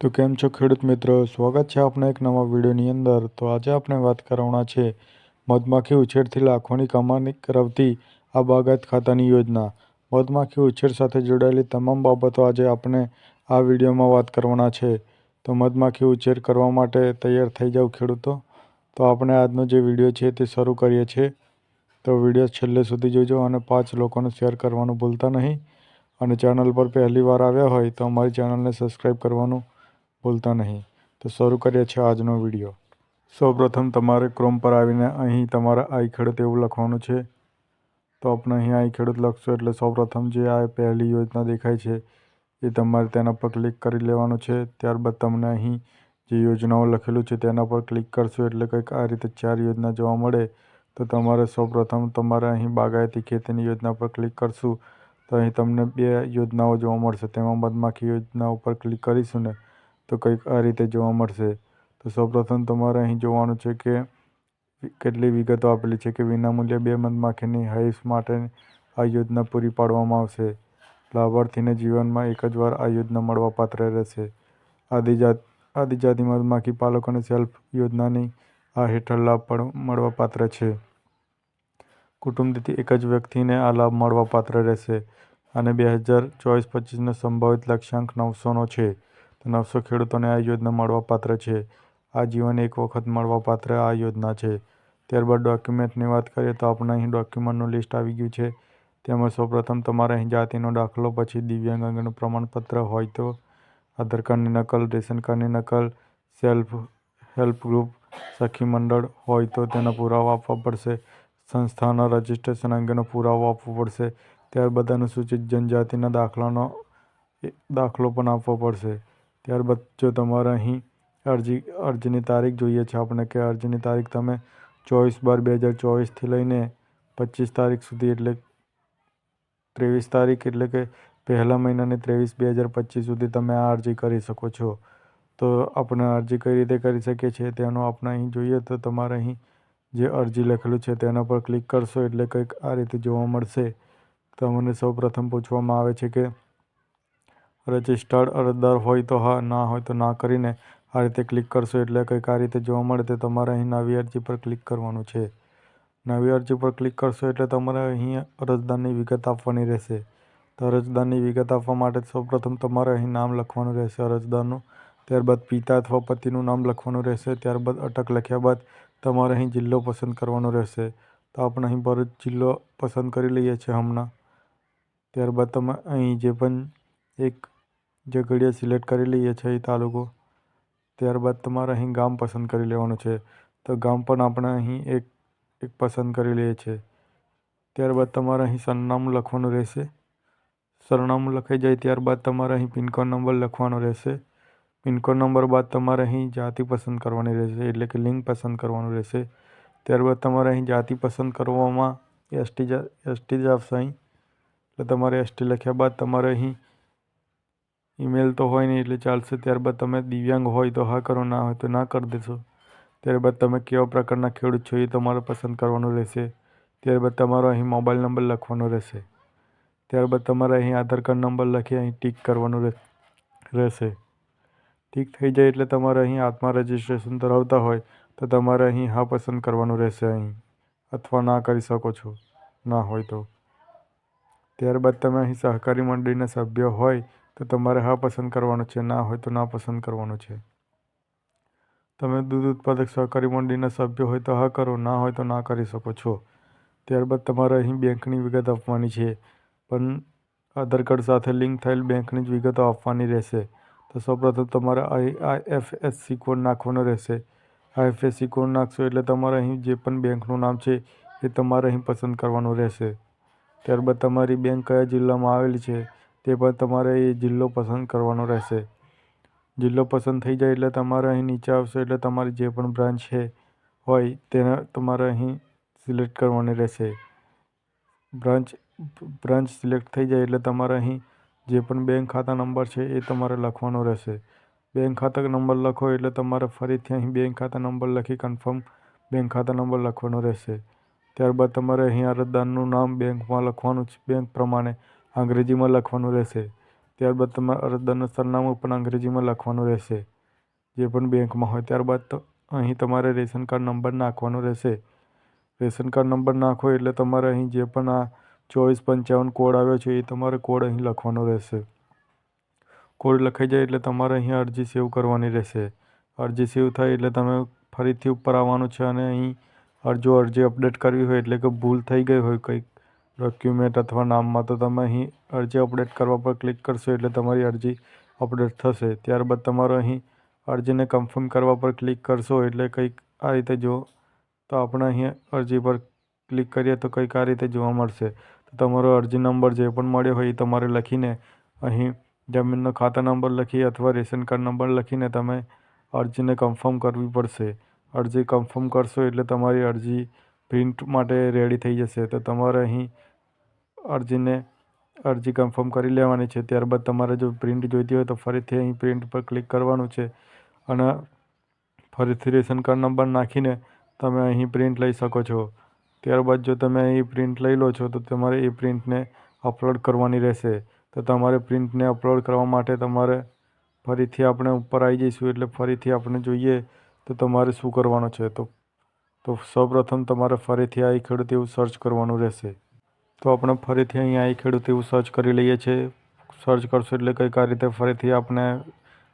તો કેમ છો ખેડૂત મિત્રો? સ્વાગત છે આપણા એક નવા વિડીયોની અંદર. તો આજે આપણે વાત કરવાના છે મધમાખી ઉછેરથી લાખોની કમાણી કરાવતી આ બાગાયત ખાતાની યોજના. મધમાખી ઉછેર સાથે જોડાયેલી તમામ બાબતો આજે આપણે આ વિડીયોમાં વાત કરવાના છે. તો મધમાખી ઉછેર કરવા માટે તૈયાર થઈ જાવ ખેડૂતો. તો આપણે આજનો જે વીડિયો છે તે શરૂ કરીએ છીએ. તો વીડિયો છેલ્લે સુધી જોજો અને પાંચ લોકોને શેર કરવાનું ભૂલતા નહીં. અને ચેનલ પર પહેલી વાર આવ્યા હોય તો અમારી ચેનલને સબસ્ક્રાઈબ કરવાનું ભૂલતા નહીં. તો શરૂ કરીએ છીએ આજનો વીડિયો. સૌપ્રથમ તમારે ક્રોમ પર આવીને અહીં તમારે આઈ ખેડૂત એવું લખવાનું છે. તો આપણે અહીં આઈ ખેડૂત લખશો એટલે સૌપ્રથમ જે આ પહેલી યોજના દેખાય છે, એ તમારે તેના પર ક્લિક કરી લેવાનું છે. ત્યારબાદ તમને અહીં જે યોજનાઓ લખેલું છે તેના પર ક્લિક કરશો એટલે કંઈક આ રીતે ચાર યોજના જોવા મળે. તો તમારે સૌપ્રથમ તમારે અહીં બાગાયતી ખેતીની યોજના પર ક્લિક કરશું. તો અહીં તમને બે યોજનાઓ જોવા મળશે. તેમાં મધમાખી યોજના ઉપર ક્લિક કરીશું ને તો કંઈક આ રીતે જોવા મળશે. તો સૌપ્રથમ તમારે અહીં જોવાનું છે કે કેટલી વિગતો આપેલી છે કે વિનામૂલ્યે બે મધમાખીની હૈસ માટે આ યોજના પૂરી પાડવામાં આવશે. લાભાર્થીને જીવનમાં એક જ વાર આ યોજના મળવાપાત્ર રહેશે. આદિજાત, આદિજાતિ મધમાખી પાલકોને સેલ્ફ યોજનાની આ હેઠળ લાભ પણ મળવાપાત્ર છે. કુટુંબ દીઠ એક જ વ્યક્તિને આ લાભ મળવાપાત્ર રહેશે અને બે હજાર ચોવીસ પચીસનો સંભવિત લક્ષ્યાંક નવસોનો છે. નવસો ખેડૂતોને આ યોજના મળવાપાત્ર છે. આ જીવન એક વખત મળવાપાત્ર આ યોજના છે. ત્યારબાદ ડોક્યુમેન્ટની વાત કરીએ તો આપણે અહીં ડોક્યુમેન્ટનું લિસ્ટ આવી ગયું છે. તેમાં સૌપ્રથમ તમારે અહીં જાતિનો દાખલો, પછી દિવ્યાંગ અંગેનું પ્રમાણપત્ર હોય તો આધાર કાર્ડની નકલ, રેશન કાર્ડની નકલ, સેલ્ફ હેલ્પ ગ્રુપ, સખી મંડળ હોય તો તેના પુરાવા આપવા પડશે. સંસ્થાના રજિસ્ટ્રેશન અંગેનો પુરાવો આપવો પડશે. ત્યારબાદ અનુસૂચિત જનજાતિના દાખલાનો દાખલો પણ આપવો પડશે. ત્યારબાદ જો તમારે અહીં અરજી, અરજીની તારીખ જોઈએ છે, આપણે કે અરજીની તારીખ તમે ચોવીસ બાર બે હજાર ચોવીસથી લઈને પચીસ તારીખ સુધી, એટલે ત્રેવીસ તારીખ એટલે કે પહેલા મહિનાની ત્રેવીસ બે હજાર પચીસ સુધી તમે આ અરજી કરી શકો છો. તો આપણે અરજી કઈ રીતે કરી શકીએ છીએ તેનો આપણે અહીં જોઈએ તો તમારે અહીં જે અરજી લખેલું છે તેના પર ક્લિક કરશો એટલે કંઈક આ રીતે જોવા મળશે. તમને સૌ પ્રથમ પૂછવામાં આવે છે કે રજિસ્ટર્ડ અરજદાર હોય તો હા, ના હોય તો ના કરીને આ રીતે ક્લિક કરશો એટલે કંઈક આ રીતે જોવા મળે તો તમારે અહીં નવી અરજી પર ક્લિક કરવાનું છે. નવી અરજી પર ક્લિક કરશો એટલે તમારે અહીં અરજદારની વિગત આપવાની રહેશે. તો અરજદારની વિગત આપવા માટે સૌપ્રથમ તમારે અહીં નામ લખવાનું રહેશે અરજદારનું, ત્યારબાદ પિતા અથવા પતિનું નામ લખવાનું રહેશે, ત્યારબાદ અટક લખ્યા બાદ તમારે અહીં જિલ્લો પસંદ કરવાનો રહેશે. તો આપણે અહીં ભરૂચ જિલ્લો પસંદ કરી લઈએ છીએ હમણાં. ત્યારબાદ તમે અહીં જે પણ એક જે ઘડિયા સિલેક્ટ કરી લઈએ છીએ એ તાલુકો, ત્યારબાદ તમારે અહીં ગામ પસંદ કરી લેવાનું છે. તો ગામ પણ આપણે અહીં એક એક પસંદ કરી લઈએ છીએ ત્યારબાદ તમારે અહીં સરનામું લખવાનું રહેશે. સરનામું લખાઈ જાય ત્યારબાદ તમારે અહીં પિનકોડ નંબર લખવાનો રહેશે. પિનકોડ નંબર બાદ તમારે અહીં જાતિ પસંદ કરવાની રહેશે, એટલે કે લિંક પસંદ કરવાનું રહેશે. ત્યારબાદ તમારે અહીં જાતિ પસંદ કરવામાં એસટી એસટી જ આવશે અહીં. એટલે તમારે એસટી લખ્યા બાદ તમારે અહીં ઈમેલ તો હોય નહીં એટલે ચાલશે. ત્યારબાદ તમે દિવ્યાંગ હોય તો હા કરો, ના હોય તો ના કરી દેશો. ત્યારબાદ તમે કેવા પ્રકારના ખેડૂત છો એ તમારે પસંદ કરવાનું રહેશે. ત્યારબાદ તમારો અહીં મોબાઈલ નંબર લખવાનો રહેશે. ત્યારબાદ તમારે અહીં આધાર કાર્ડ નંબર લખી અહીં ટીક કરવાનું રહેશે. ટીક થઈ જાય એટલે તમારે અહીં આત્મા રજિસ્ટ્રેશન ધરાવતા હોય તો તમારે અહીં હા પસંદ કરવાનું રહેશે અહીં. અથવા ના કરી શકો છો, ના હોય તો. ત્યારબાદ તમે અહીં સહકારી મંડળીના સભ્ય હોય તો તમારે હા પસંદ કરવાનું છે, ના હોય તો ના પસંદ કરવાનું છે. તમે દૂધ ઉત્પાદક સહકારી મંડળીના સભ્ય હોય તો હા કરો, ના હોય તો ના કરી શકો છો. ત્યારબાદ તમારે અહીં બેંકની વિગત આપવાની છે, પણ આધાર કાર્ડ સાથે લિંક થયેલ બેંકની જ વિગતો આપવાની રહેશે. તો સૌપ્રથમ તમારે આઈએફએસસી કોડ નાખવાનો રહેશે. આઈએફએસસી કોડ નાખશો એટલે તમારે અહીં જે પણ બેંકનું નામ છે, એ તમારે અહીં પસંદ કરવાનું રહેશે. ત્યારબાદ તમારી બેંક કયા જિલ્લામાં આવેલી છે તે પણ તમારે એ જિલ્લો પસંદ કરવાનો રહેશે. જિલ્લો પસંદ થઈ જાય એટલે તમારે અહીં નીચે આવશે એટલે તમારી જે પણ બ્રાન્ચ છે, હોય તેને તમારે અહીં સિલેક્ટ કરવાની રહેશે. બ્રાન્ચ બ્રાન્ચ સિલેક્ટ થઈ જાય એટલે તમારે અહીં જે પણ બેંક ખાતા નંબર છે એ તમારે લખવાનો રહેશે. બેંક ખાતા નંબર લખો એટલે તમારે ફરીથી અહીં બેંક ખાતા નંબર લખી કન્ફર્મ બેંક ખાતા નંબર લખવાનો રહેશે. ત્યારબાદ તમારે અહીં અરજદારનું નામ બેંકમાં લખવાનું છે, બેંક પ્રમાણે. અંગ્રેજીમાં લખવાનું રહેશે. ત્યારબાદ તમારે અરજદારનું સરનામું પણ અંગ્રેજીમાં લખવાનું રહેશે. જે પણ બેંકમાં હોય ત્યારબાદ અહીં તમારે રેશન કાર્ડ નંબર નાખવાનો રહેશે. રેશન કાર્ડ નંબર નાખો એટલે તમારે અહીં જે પણ આ ચોવીસ પંચાવન કોડ આવ્યો છે એ તમારે કોડ અહીં લખવાનો રહેશે. કોડ લખાઈ જાય એટલે તમારે અહીં અરજી સેવ કરવાની રહેશે. અરજી સેવ થાય એટલે તમે ફરીથી ઉપર આવવાનું છે અને અહીં અરજો અરજી અપડેટ કરવી હોય એટલે કે ભૂલ થઈ ગઈ હોય કંઈક ડોક્યુમેન્ટ અથવા નામમાં તો તમે અહીં અરજી અપડેટ કરવા પર ક્લિક કરશો એટલે તમારી અરજી અપડેટ થશે. ત્યારબાદ તમારે અહીં અરજીને કન્ફર્મ કરવા પર ક્લિક કરશો એટલે કંઈક આ રીતે જો તો આપણે અહીં અરજી પર ક્લિક કરીએ તો કંઈક આ રીતે જોવા મળશે. તો તમારો અરજી નંબર જે પણ મળ્યો હોય એ તમારે લખીને અહીં જમીનનો ખાતા નંબર લખી અથવા રેશન કાર્ડ નંબર લખીને તમે અરજીને કન્ફર્મ કરવી પડશે. અરજી કન્ફર્મ કરશો એટલે તમારી અરજી પ્રિન્ટ માટે રેડી થઈ જશે. તો તમારે અહીં અરજીને અરજી કન્ફર્મ કરી લેવાની છે. ત્યારબાદ તમારે જો પ્રિન્ટ જોઈતી હોય તો ફરીથી અહીં પ્રિન્ટ પર ક્લિક કરવાનું છે અને ફરીથી રેશન કાર્ડ નંબર નાખીને તમે અહીં પ્રિન્ટ લઈ શકો છો. ત્યારબાદ જો તમે અહીં પ્રિન્ટ લઈ લો છો તો તમારે એ પ્રિન્ટને અપલોડ કરવાની રહેશે. તો તમારે પ્રિન્ટને અપલોડ કરવા માટે તમારે ફરીથી આપણે ઉપર આવી જઈશું એટલે ફરીથી આપણે જોઈએ તો તમારે શું કરવાનું છે. તો તો સૌપ્રથમ તમારે ફરીથી આ ખેડૂત એવું સર્ચ કરવાનું રહેશે. તો આપણે ફરીથી અહીંયા આઈ ખેડૂત એવું સર્ચ કરી લઈએ છીએ. સર્ચ કરશો એટલે કંઈક આ રીતે ફરીથી આપણે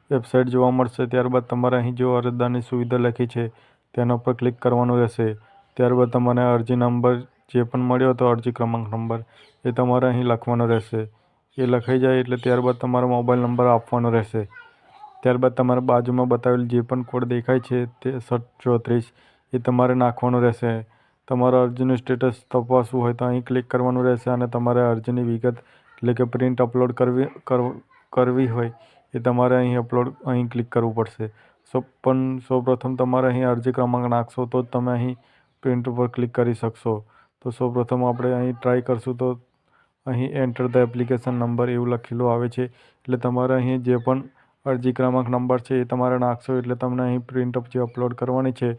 વેબસાઇટ જોવા મળશે. ત્યારબાદ તમારે અહીં જો અરજદારની સુવિધા લખી છે, તેના ઉપર ક્લિક કરવાનું રહેશે. ત્યારબાદ તમારે અરજી નંબર જે પણ મળ્યો હતો અરજી ક્રમાંક નંબર એ તમારે અહીં લખવાનો રહેશે. એ લખાઈ જાય એટલે ત્યારબાદ તમારો મોબાઈલ નંબર આપવાનો રહેશે. ત્યારબાદ તમારે બાજુમાં બતાવેલ જે પણ કોડ દેખાય છે તે સટ ચોત્રીસ એ તમારે નાખવાનો રહેશે. તમારા અરજીનું સ્ટેટસ તપાસવું હોય તો અહીં ક્લિક કરવાનું રહેશે અને તમારે અરજીની વિગત, એટલે કે પ્રિન્ટ અપલોડ કરવી કરવી હોય એ તમારે અહીં અપલોડ અહીં ક્લિક કરવું પડશે. સો, પણ સૌપ્રથમ તમારે અહીં અરજી ક્રમાંક નાખશો તો જ તમે અહીં પ્રિન્ટ ઉપર ક્લિક કરી શકશો. તો સૌપ્રથમ આપણે અહીં ટ્રાય કરશું તો અહીં એન્ટર ધ એપ્લિકેશન નંબર એવું લખેલું આવે છે. એટલે તમારે અહીં જે પણ અરજી ક્રમાંક નંબર છે એ તમારે નાખશો એટલે તમને અહીં પ્રિન્ટ જે અપલોડ કરવાની છે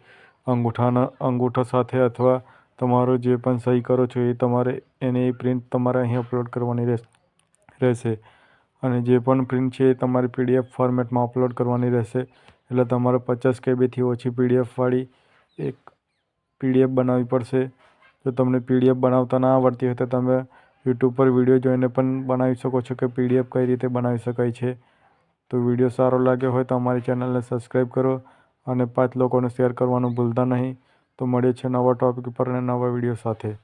અંગૂઠાના અંગૂઠા સાથે અથવા તમારો જે પણ સહી કરો છો એ તમારે એની પ્રિન્ટ તમારે અહીં અપલોડ કરવાની રહેશે અને જે પણ પ્રિન્ટ છે એ તમારે પીડીએફ ફોર્મેટમાં અપલોડ કરવાની રહેશે. એટલે તમારે પચાસ કેબીથી ઓછી પીડીએફવાળી એક પીડીએફ બનાવવી પડશે. જો તમને પીડીએફ બનાવતા ના આવડતી હોય તો તમે યુટ્યુબ પર વીડિયો જોઈને પણ બનાવી શકો છો કે પીડીએફ કઈ રીતે બનાવી શકાય છે. તો વીડિયો સારો લાગ્યો હોય તો અમારી ચેનલને સબસ્ક્રાઈબ કરો. અને પાંચ લોકોને શેર કરવાનું ભૂલતા નહીં. તો મળીએ છીએ નવા ટૉપિક પર અને નવા વીડિયો સાથે.